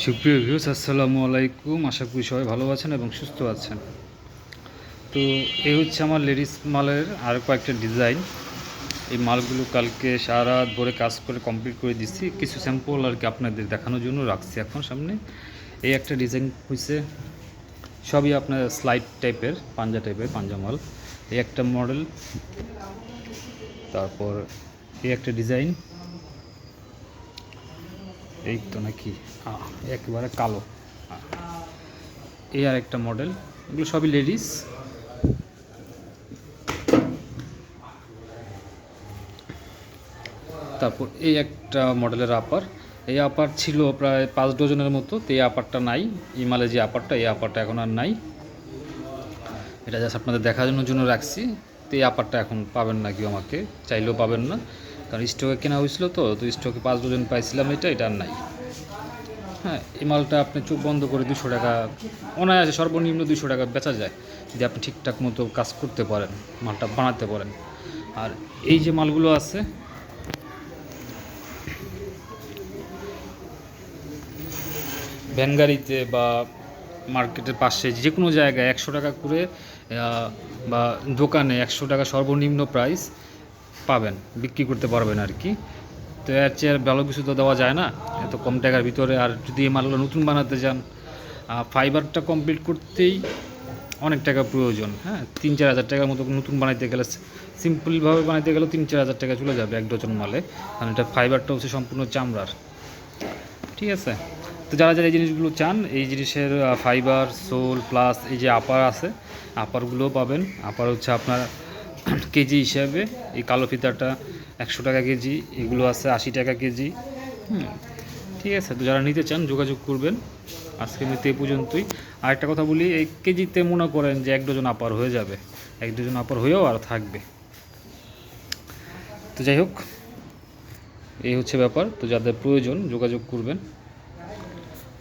সুপ্রিয় ভিউস আসসালামু আলাইকুম। আশা করি সবাই ভালো আছেন এবং সুস্থ আছেন। তো এই হচ্ছে আমার লেডিস মালের আর কয়েকটা ডিজাইন এই মালগুলো কালকে সারা ভরে কাজ করে কমপ্লিট করে দিচ্ছি কিছু স্যাম্পল আর কি আপনাদের দেখানোর জন্য রাখছি এখন সামনে। এই একটা ডিজাইন হয়েছে সবই আপনার স্লাইড টাইপের পাঞ্জা টাইপের পাঞ্জা মাল। এই একটা মডেল তারপর এই একটা ডিজাইন এই তো নাকি। একেবারে কালো। এই আর একটা মডেল এগুলো সবই লেডিস তারপর এই একটা মডেলের আপার এই আপার ছিল প্রায় পাঁচ ডজনের মতো তো এই আপারটা নাই। ইমালে যে আপারটা এই আপারটা এখন আর নাই। এটা জাস্ট আপনাদের দেখানোর জন্য রাখছি। তো এই আপারটা এখন পাবেন না কেউ আমাকে চাইলেও পাবেন না। কারণ স্টকে কেনা হয়েছিল তো তো স্টকে পাঁচ ডজন পাইছিলাম এটা এটা আর নাই। হ্যাঁ এই মালটা আপনি চোখ বন্ধ করে দুশো টাকা, অনায়াসে সর্বনিম্ন দুশো টাকা বেচা যায়, যদি আপনি ঠিকঠাক মতো কাজ করতে পারেন, মালটা বানাতে পারেন। আর এই যে মালগুলো আছে ভ্যান গাড়িতে বা মার্কেটের পাশে যে কোনো জায়গায় একশো টাকা করে বা দোকানে একশো টাকা সর্বনিম্ন প্রাইস পাবেন, বিক্রি করতে পারবেন আর কি। তো এর চেয়ে ভালো কিছু তো দেওয়া যায় না। এত কম টাকার ভিতরে। আর যদি এই মালগুলো নতুন বানাতে যান ফাইবারটা কমপ্লিট করতেই অনেক টাকা প্রয়োজন হ্যাঁ? তিন চার হাজার টাকার মতো নতুন বানাইতে গেলে সিম্পলভাবে বানাইতে গেলেও তিন চার হাজার টাকা চলে যাবে এক ডজন মালে। কারণ এটা ফাইবারটা হচ্ছে সম্পূর্ণ চামড়ার। ঠিক আছে? তো যারা যারা এই জিনিসগুলো চান, এই জিনিসের ফাইবার সোল প্লাস এই যে আপার আছে আপারগুলোও পাবেন। আপার হচ্ছে আপনার কেজি হিসাবে এই কালো ফিতাটা একশো টাকা কেজি, এগুলো আছে আশি টাকা কেজি। হুম, ঠিক আছে, তো যারা নিতে চান যোগাযোগ করবেন। আজকে নিতে এই পর্যন্তই। আর একটা কথা বলি, এই কেজিতে মনে করেন যে এক ডজন আপার হয়ে যাবে। এক ডজন আপার হয়েও আর থাকবে। তো যাই হোক, এই হচ্ছে ব্যাপার। তো যাদের প্রয়োজন যোগাযোগ করবেন।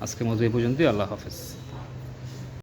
আজকের মতো এই পর্যন্তই, আল্লাহ হাফেজ।